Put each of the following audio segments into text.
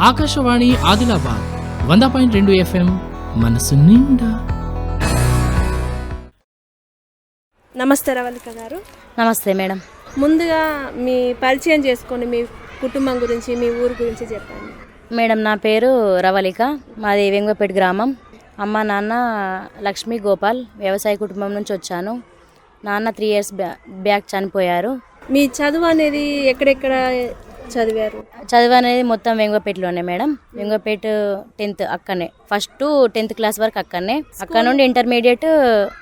ఆకాశవాణి ఆదిలాబాద్ వంద పాయింట్ రెండు ఎఫ్ఎం మనసు నిండా. నమస్తే రవళిక గారు. నమస్తే మేడం. ముందుగా మీ పరిచయం చేసుకొని మీ కుటుంబం గురించి మీ ఊరు గురించి చెప్పండి. మేడం నా పేరు రవళిక. మాది వెంగపేట గ్రామం. అమ్మ నాన్న లక్ష్మీ గోపాల్ వ్యవసాయ కుటుంబం నుంచి వచ్చాను. నాన్న త్రీ ఇయర్స్ బ్యా బ్యాక్ చనిపోయారు. మీ చదువు అనేది ఎక్కడెక్కడ చదివారు. చదువు అనేది మొత్తం వెంగపేటలోనే మేడం. వెంగపేట టెన్త్ అక్కడనే. ఫస్ట్ టు టెన్త్ క్లాస్ వరకు అక్కడనే. అక్కడ నుండి intermediate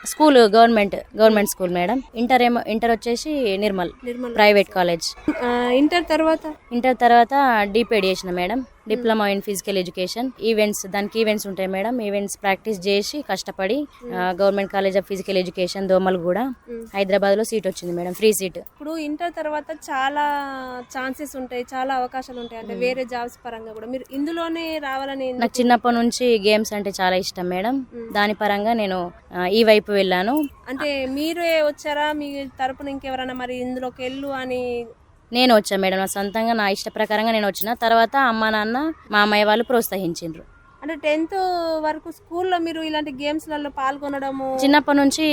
school government government school madam. Inter ఏమో ఇంటర్ వచ్చేసి Nirmal Nirmal private college. Inter తర్వాత? ఇంటర్ తర్వాత డిపేడ్ చేసిన madam. Diploma in physical education. Events దానికి ఈవెంట్స్ ఉంటాయి మేడం. ఈవెంట్స్ ప్రాక్టీస్ చేసి కష్టపడి government college of physical education దోమలు కూడా హైదరాబాద్లో సీట్ వచ్చింది మేడం. ఫ్రీ సీట్ ఇప్పుడు ఇంటర్ తర్వాత చాలా ఛాన్సెస్ ఉంటాయి చాలా అవకాశాలు ఉంటాయి. అంటే వేరే జాబ్స్ పరంగా కూడా. మీరు ఇందులోనే రావాలని నాకు చిన్నప్పటి నుంచి గేమ్స్ అంటే చాలా ఇష్టం మేడం. దాని పరంగా నేను ఈ వైపు వెళ్ళాను. అంటే మీరే వచ్చారా? మీ తరపున ఇంకెవరైనా మరి ఇందులోకి వెళ్ళు అని నేను వచ్చా మేడం నా సొంతంగా నా ఇష్ట ప్రకారంగా నేను వచ్చిన. తర్వాత అమ్మ నాన్న మా అమ్మాయి వాళ్ళు ప్రోత్సహించిండ్రు. అంటే టెన్త్ వరకు స్కూల్లో మీరు ఇలాంటి గేమ్స్లలో పాల్గొనడము? చిన్నప్పటి నుంచి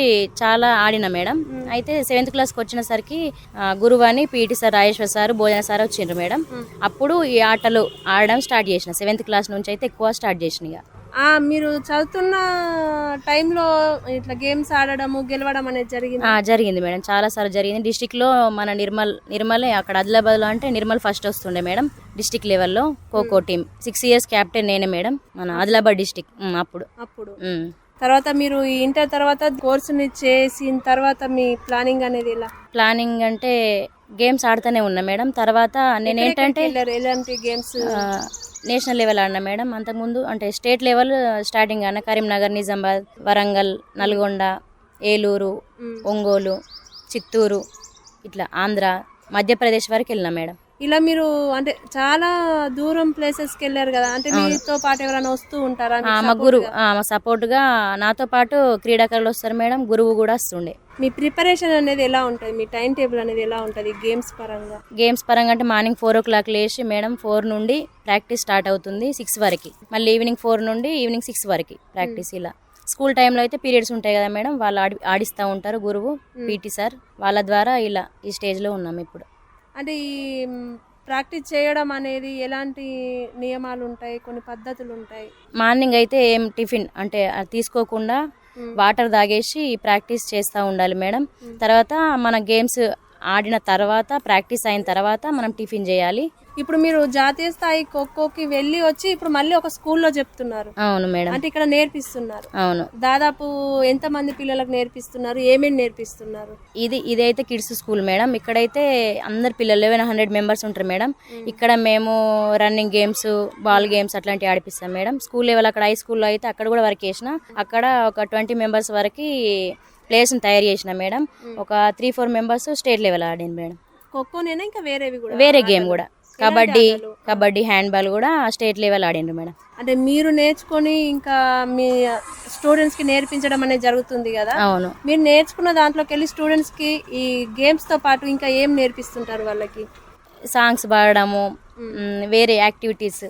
చాలా ఆడిన మేడం. అయితే సెవెంత్ క్లాస్కి వచ్చినసరికి ఆ, గురువు అని PT sir Rajeshwar sir Bhojana sir వచ్చిండ్రు మేడం. అప్పుడు ఈ ఆటలు ఆడడం స్టార్ట్ చేసిన. సెవెంత్ క్లాస్ నుంచి అయితే ఎక్కువ స్టార్ట్ చేసిన మీరు చదువుతున్న టైంలో ఇట్లా గేమ్స్ ఆడడము గెలవడం అనేది జరిగింది? జరిగింది మేడం. చాలా సార్లు జరిగింది. డిస్టిక్లో మన నిర్మల్ నిర్మల్ అక్కడ ఆదిలాబాద్లో అంటే నిర్మల్ ఫస్ట్ వస్తుండే మేడం డిస్టిక్ లెవెల్లో kho kho team six years captain నేనే మేడం మన ఆదిలాబాద్ డిస్టిక్ అప్పుడు. అప్పుడు. తర్వాత మీరు ఈ ఇంటర్ తర్వాత కోర్సుని చేసిన తర్వాత మీ ప్లానింగ్ అనేది ఎలా? ప్లానింగ్ అంటే గేమ్స్ ఆడుతూనే ఉన్నా మేడం. తర్వాత నేను ఏంటంటే ఎలాంటి గేమ్స్? నేషనల్ లెవెల్ ఆడినా మేడం. అంతకుముందు అంటే స్టేట్ లెవెల్ స్టార్టింగ్ ఆడినా కరీంనగర్ నిజామాబాద్ వరంగల్ నల్గొండ ఏలూరు ఒంగోలు చిత్తూరు ఇట్లా ఆంధ్ర మధ్యప్రదేశ్ వరకు వెళ్ళినా మేడం. ఇలా మీరు అంటే చాలా దూరం ప్లేసెస్కి వెళ్ళారు కదా. అంటే మీతో పాటు ఎవరైనా వస్తూ ఉంటారా? మా గురువు మా సపోర్ట్గా నాతో పాటు క్రీడాకారులు వస్తారు మేడం గురువు కూడా వస్తుండే. మీ ప్రిపరేషన్ అనేది ఎలా ఉంటుంది? మీ టైం టేబుల్ అనేది ఎలా ఉంటుంది? గేమ్స్ పరంగా? గేమ్స్ పరంగా అంటే మార్నింగ్ ఫోర్ ఓ క్లాక్ లేచి మేడం ఫోర్ నుండి ప్రాక్టీస్ స్టార్ట్ అవుతుంది సిక్స్ వరకు. మళ్ళీ ఈవినింగ్ ఫోర్ నుండి ఈవినింగ్ సిక్స్ వరకు ప్రాక్టీస్ ఇలా. స్కూల్ టైంలో అయితే పీరియడ్స్ ఉంటాయి కదా మేడం వాళ్ళు ఆడి ఆడిస్తూ ఉంటారు గురువు పీటీ సార్ వాళ్ళ ద్వారా ఇలా ఈ స్టేజ్లో ఉన్నాం ఇప్పుడు. అంటే ఈ ప్రాక్టీస్ చేయడం అనేది ఎలాంటి నియమాలు ఉంటాయి? కొన్ని పద్ధతులు ఉంటాయి. మార్నింగ్ అయితే ఏం టిఫిన్ అంటే తీసుకోకుండా వాటర్ తాగేసి ప్రాక్టీస్ చేస్తూ ఉండాలి మేడం. తర్వాత మన గేమ్స్ ఆడిన తర్వాత ప్రాక్టీస్ అయిన తర్వాత మనం టిఫిన్ చేయాలి. ఇప్పుడు మీరు జాతీయ స్థాయి ఖోఖోకి వెళ్ళి వచ్చి ఇప్పుడు మళ్ళీ ఒక స్కూల్లో చెప్తున్నారు. అవును మేడం. అంటే ఇక్కడ నేర్పిస్తున్నారు. అవును. దాదాపు ఎంత మంది పిల్లలకు నేర్పిస్తున్నారు? ఏమేమి నేర్పిస్తున్నారు? ఇది ఇదైతే కిడ్స్ స్కూల్ మేడం. ఇక్కడైతే అందరు పిల్లలు లెవెన్ హండ్రెడ్ మెంబర్స్ ఉంటారు మేడం. ఇక్కడ మేము రన్నింగ్ గేమ్స్ బాల్ గేమ్స్ అట్లాంటివి ఆడిపిస్తాం మేడం. స్కూల్ లెవెల్ అక్కడ హై స్కూల్లో అయితే అక్కడ కూడా వర్క్ చేసిన. అక్కడ ఒక ట్వంటీ మెంబర్స్ వరకు ప్లేస్ని తయారు చేసిన మేడం. ఒక three four members state level ఆడింది మేడం. ఖోఖోనేనా ఇంకా వేరేవి కూడా? వేరే గేమ్ కూడా. కబడ్డీ కబడ్డీ హ్యాండ్బాల్ కూడా స్టేట్ లెవెల్ ఆడిండ్రు మేడం. అంటే మీరు నేర్చుకొని ఇంకా మీ స్టూడెంట్స్కి నేర్పించడం అనేది జరుగుతుంది కదా? అవును. మీరు నేర్చుకున్న దాంట్లోకి వెళ్ళి స్టూడెంట్స్కి ఈ గేమ్స్తో పాటు ఇంకా ఏం నేర్పిస్తుంటారు వాళ్ళకి? సాంగ్స్ పాడడము వేరే యాక్టివిటీస్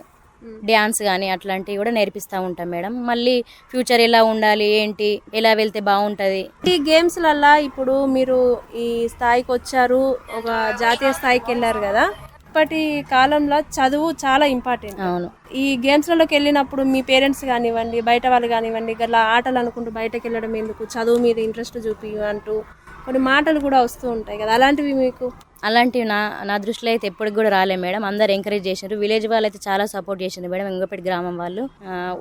డ్యాన్స్ కానీ అట్లాంటివి కూడా నేర్పిస్తూ ఉంటాం మేడం. మళ్ళీ ఫ్యూచర్ ఎలా ఉండాలి ఏంటి ఎలా వెళ్తే బాగుంటుంది? ఈ గేమ్స్ లల్లా ఇప్పుడు మీరు ఈ స్థాయికి వచ్చారు ఒక జాతీయ స్థాయికి వెళ్ళారు కదా? ఇప్పటి కాలంలో చదువు చాలా ఇంపార్టెంట్. అవును. ఈ గేమ్స్లలోకి వెళ్ళినప్పుడు మీ పేరెంట్స్ కానివ్వండి బయట వాళ్ళు కానివ్వండి గట్లా ఆటలు అనుకుంటూ బయటకు వెళ్ళడం ఎందుకు? చదువు మీద ఇంట్రెస్ట్ చూపి అంటూ కొన్ని మాటలు కూడా వస్తూ ఉంటాయి కదా. అలాంటివి మీకు అలాంటివి నా నా దృష్టిలో అయితే ఎప్పటికి కూడా రాలే మేడం. అందరు ఎంకరేజ్ చేశారు విలేజ్ వాళ్ళు అయితే చాలా సపోర్ట్ చేసింది మేడం వెంగపేట గ్రామం వాళ్ళు.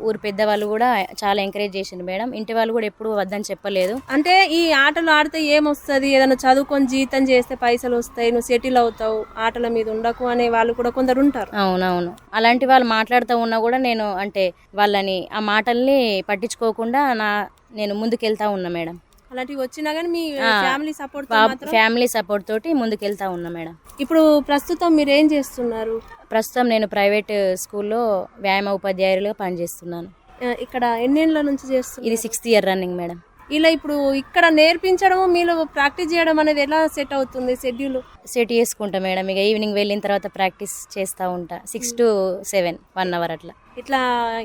ఊరు పెద్ద వాళ్ళు కూడా చాలా ఎంకరేజ్ చేసింది మేడం. ఇంటి వాళ్ళు కూడా ఎప్పుడు వద్దని చెప్పలేదు. అంటే ఈ ఆటలు ఆడితే ఏమొస్తుంది? ఏదైనా చదువుకొని జీతం చేస్తే పైసలు వస్తాయి నువ్వు సెటిల్ అవుతావు ఆటల మీద ఉండకు అనే వాళ్ళు కూడా కొందరు ఉంటారు. అవునవును. అలాంటి వాళ్ళు మాట్లాడుతూ ఉన్నా కూడా నేను అంటే వాళ్ళని ఆ మాటల్ని పట్టించుకోకుండా నా నేను ముందుకెళ్తా ఉన్నా మేడం. అలాంటివి వచ్చినా కానీ మీ ఫ్యామిలీ సపోర్ట్ ఫ్యామిలీ సపోర్ట్ తోటి ముందుకెళ్తా ఉన్నా మేడం. ఇప్పుడు ప్రస్తుతం మీరు ఏం చేస్తున్నారు? ప్రస్తుతం నేను ప్రైవేట్ స్కూల్లో వ్యాయామ ఉపాధ్యాయులుగా పనిచేస్తున్నాను. ఇక్కడ ఎన్నేళ్ళ నుంచి చేస్తున్నారు? ఇది సిక్స్త్ ఇయర్ రన్నింగ్ మేడం. ఇలా ఇప్పుడు ఇక్కడ నేర్పించడం మీరు ప్రాక్టీస్ చేయడం అనేది ఎలా సెట్ అవుతుంది షెడ్యూల్ సెట్ చేసుకుంటా మేడం. ఇక ఈవినింగ్ వెళ్ళిన తర్వాత ప్రాక్టీస్ చేస్తూ ఉంటా. Six to seven one hour అట్లా. ఇట్లా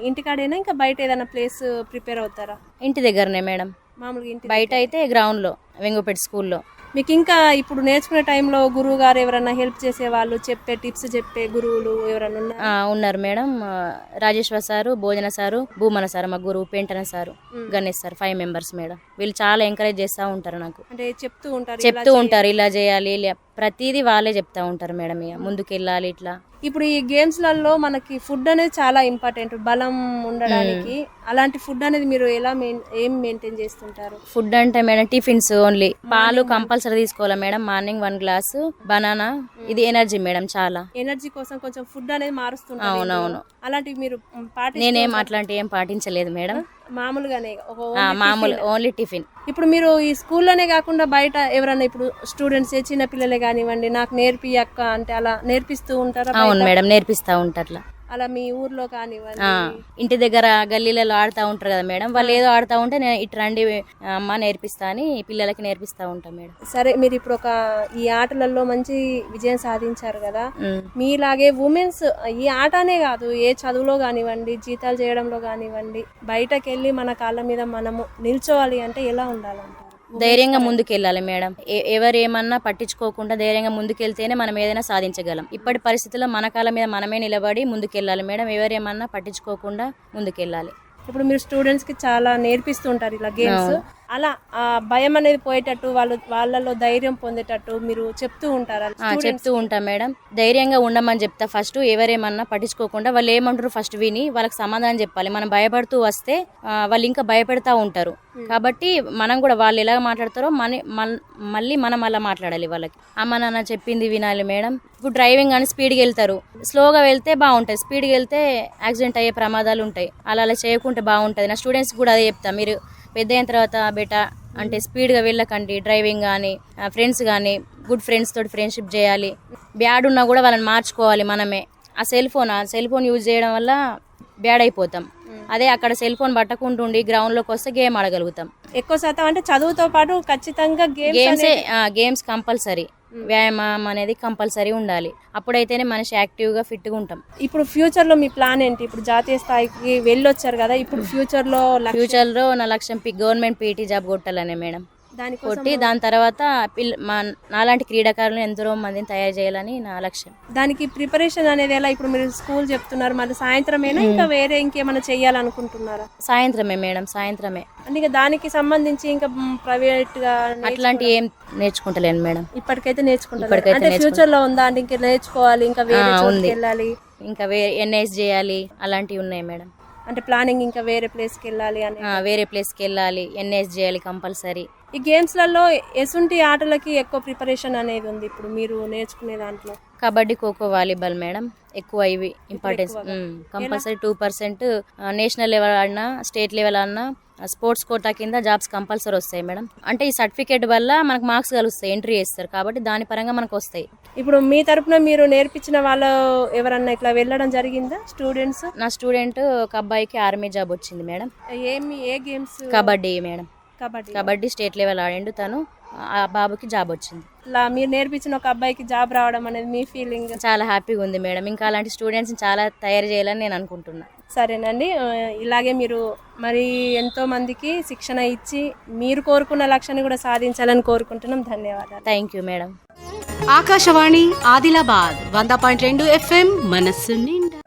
ఇంటికాడైనా ఇంకా బయట ఏదైనా ప్లేస్ ప్రిపేర్ అవుతారా? ఇంటి దగ్గరనే మేడం. మామూలుగా ఇంటి బయట అయితే గ్రౌండ్లో వెంగుపేట స్కూల్లో మీకు ఇంకా ఇప్పుడు నేర్చుకునే టైంలో గురువు గారు ఎవరైనా హెల్ప్ చేసే వాళ్ళు చెప్పే టిప్స్ చెప్పే గురువులు ఎవరైనా ఉన్నారు? ఉన్నారు madam. Rajeshwar sir Bhojana sir Bhumana sir మా గురువు Pentana sir Ganesh sir five members madam. వీళ్ళు చాలా ఎంకరేజ్ చేస్తూ ఉంటారు నాకు. అంటే చెప్తూ ఉంటారు చెప్తూ ఉంటారు ఇలా చేయాలి ప్రతిదీ వాళ్ళే చెప్తా ఉంటారు మేడం ఇక. ముందుకు వెళ్ళాలి ఇట్లా. ఇప్పుడు ఈ గేమ్స్లలో మనకి ఫుడ్ అనేది చాలా ఇంపార్టెంట్ బలం ఉండడానికి అలాంటి ఫుడ్ అనేది మీరు ఎలా ఏం మెయింటైన్ చేస్తుంటారు? ఫుడ్ అంటే మేడం టిఫిన్స్ ఓన్లీ పాలు కంపల్సరీ తీసుకోవాలా madam. Morning one glass banana ఇది ఎనర్జీ మేడం చాలా. ఎనర్జీ కోసం కొంచెం ఫుడ్ అనేది మారుస్తుంటారు అవునవును. అలాంటివి మీరు నేనేం అట్లాంటివి ఏం పాటించలేదు మేడం మామూలుగానే మామూలు. ఓన్లీ టిఫిన్ ఇప్పుడు మీరు ఈ స్కూల్లోనే కాకుండా బయట ఎవరైనా ఇప్పుడు స్టూడెంట్స్ చిన్న పిల్లలే కానివ్వండి నాకు నేర్పి అక్క అంటే అలా నేర్పిస్తూ ఉంటారా అవును? మేడం నేర్పిస్తా ఉంటా అట్లా అలా మీ ఊర్లో కానివ్వండి. ఇంటి దగ్గర గల్లీలలో ఆడుతూ ఉంటారు కదా మేడం. వాళ్ళు ఏదో ఆడుతూ ఉంటే నేను ఇటు రండి అమ్మ నేర్పిస్తా అని పిల్లలకి నేర్పిస్తా ఉంటా మేడం. సరే మీరు ఇప్పుడు ఒక ఈ ఆటలలో మంచి విజయం సాధించారు కదా. మీలాగే ఉమెన్స్ ఈ ఆటనే కాదు ఏ చదువులో కానివ్వండి జీతాలు చేయడంలో కానివ్వండి బయటకు వెళ్ళి మన కాళ్ళ మీద మనము నిల్చోవాలి అంటే ఎలా ఉండాలంటారు? ధైర్యంగా ముందుకెళ్ళాలి మేడం. ఎవరు ఏమన్నా పట్టించుకోకుండా ధైర్యంగా ముందుకెళ్తేనే మనం ఏదైనా సాధించగలం. ఇప్పటి పరిస్థితుల్లో మన కాళ్ళ మీద మనమే నిలబడి ముందుకెళ్ళాలి మేడం. ఎవరేమన్నా పట్టించుకోకుండా ముందుకెళ్ళాలి. ఇప్పుడు మీరు స్టూడెంట్స్కి చాలా నేర్పిస్తూ ఉంటారు ఇలా గేమ్స్ అలా ఆ భయం అనేది పోయేటట్టు వాళ్ళు వాళ్ళలో ధైర్యం పొందేటట్టు మీరు చెప్తూ ఉంటారు? చెప్తూ ఉంటా మేడం. ధైర్యంగా ఉండమని చెప్తా. ఫస్ట్ ఎవరేమన్నా పట్టించుకోకుండా వాళ్ళు ఏమంటారు ఫస్ట్ విని వాళ్ళకి సమాధానం చెప్పాలి. మనం భయపడుతూ వస్తే వాళ్ళు ఇంకా భయపెడతా ఉంటారు. కాబట్టి మనం కూడా వాళ్ళు ఎలా మాట్లాడతారో మన మన్- మళ్ళీ మనం అలా మాట్లాడాలి వాళ్ళకి. అమ్మ నాన్న చెప్పింది వినాలి మేడం. ఇప్పుడు డ్రైవింగ్ అని స్పీడ్కి వెళ్తారు. స్లోగా వెళ్తే బాగుంటుంది స్పీడ్కి వెళ్తే యాక్సిడెంట్ అయ్యే ప్రమాదాలు ఉంటాయి. అలా అలా చేయకుంటే బాగుంటుంది. నా స్టూడెంట్స్ కూడా అదే చెప్తా. మీరు పెద్ద అయిన తర్వాత బెటా అంటే స్పీడ్గా వెళ్ళకండి డ్రైవింగ్ కానీ ఫ్రెండ్స్ కానీ గుడ్ ఫ్రెండ్స్ తోటి ఫ్రెండ్షిప్ చేయాలి. బ్యాడ్ ఉన్నా కూడా వాళ్ళని మార్చుకోవాలి మనమే. ఆ సెల్ ఫోన్ ఆ? సెల్ ఫోన్ యూజ్ చేయడం వల్ల బ్యాడ్ అయిపోతాం. అదే అక్కడ సెల్ ఫోన్ పట్టకుంటుండి గ్రౌండ్లోకి వస్తే గేమ్ ఆడగలుగుతాం. ఎక్కువ శాతం అంటే చదువుతో పాటు ఖచ్చితంగా గేమ్స్ గేమ్సే గేమ్స్ కంపల్సరీ వ్యాయామం అనేది కంపల్సరీ ఉండాలి. అప్పుడైతేనే మనిషి యాక్టివ్గా ఫిట్గా ఉంటాం. ఇప్పుడు ఫ్యూచర్లో మీ ప్లాన్ ఏంటి? ఇప్పుడు జాతీయ స్థాయికి వెళ్ళొచ్చారు కదా ఇప్పుడు ఫ్యూచర్లో లక్ష్యం- ఫ్యూచర్లో నా లక్ష్యం గవర్నమెంట్ పీటీ జాబ్ కొట్టాలనే మేడం. కొట్టి దాని తర్వాత పిల్ల మా నాలాంటి క్రీడాకారులను ఎంతో మందిని తయారు చేయాలని నా లక్ష్యం. దానికి ప్రిపరేషన్ అనేది ఎలా? ఇప్పుడు మీరు స్కూల్ చెప్తున్నారు మళ్ళీ సాయంత్రమేనా ఇంకా వేరే ఇంకేమైనా చేయాలనుకుంటున్నారా? సాయంత్రమే మేడం సాయంత్రమే. అంటే ఇంకా దానికి సంబంధించి ఇంకా ప్రైవేట్గా అట్లాంటి ఏం నేర్చుకుంటలేను మేడం. ఇప్పటికైతే అంటే ఫ్యూచర్లో ఉందా? అంటే ఇంకా నేర్చుకోవాలి ఇంకా వేరే చోటుకి. వెళ్ళాలి. ఇంకా వే ఎన్ఐఎస్ చేయాలి అలాంటివి ఉన్నాయి మేడం. అంటే ప్లానింగ్ ఇంకా వేరే ప్లేస్కి వెళ్ళాలి అని. వేరే ప్లేస్కి వెళ్ళాలి ఎన్ఐఎస్ చేయాలి కంపల్సరీ. ఈ గేమ్స్లలో ఎసుంటి ఆటలకి ఎక్కువ ప్రిపరేషన్ అనేది ఉంది ఇప్పుడు మీరు నేర్చుకునే దాంట్లో? Kabaddi kho kho volleyball madam. ఎక్కువ ఇవి importance compulsory two percent national level ఆడినా స్టేట్ లెవెల్ ఆడినా స్పోర్ట్స్ కోటా కింద జాబ్స్ కంపల్సరీ వస్తాయి మేడం. అంటే ఈ సర్టిఫికేట్ వల్ల మనకు మార్క్స్ కలుస్తాయి ఎంట్రీ చేస్తారు. కాబట్టి దాని పరంగా మనకు వస్తాయి. ఇప్పుడు మీ తరపున మీరు నేర్పించిన వాళ్ళు ఎవరన్నా ఇట్లా వెళ్ళడం జరిగిందా స్టూడెంట్స్ నా స్టూడెంట్ ఒక అబ్బాయికి ఆర్మీ జాబ్ వచ్చింది మేడం. ఏమి ఏ games kabaddi madam. Kabaddi. Kabaddi state level ఆడిండు తను. ఆ బాబుకి జాబ్ వచ్చింది. ఇట్లా మీరు నేర్పించిన ఒక అబ్బాయికి జాబ్ రావడం అనేది మీ ఫీలింగ్ చాలా హ్యాపీగా ఉంది మేడం. ఇంకా అలాంటి స్టూడెంట్స్ని చాలా తయారు చేయాలని నేను అనుకుంటున్నా. సరేనండి. ఇలాగే మీరు మరి ఎంతో మందికి శిక్షణ ఇచ్చి మీరు కోరుకున్న లక్ష్యాన్ని కూడా సాధించాలని కోరుకుంటున్నాం. ధన్యవాదాలు. Thank you madam Akashvani Adilabad వంద పాయింట్ రెండు ఎఫ్ఎం మనస్సు నిండా.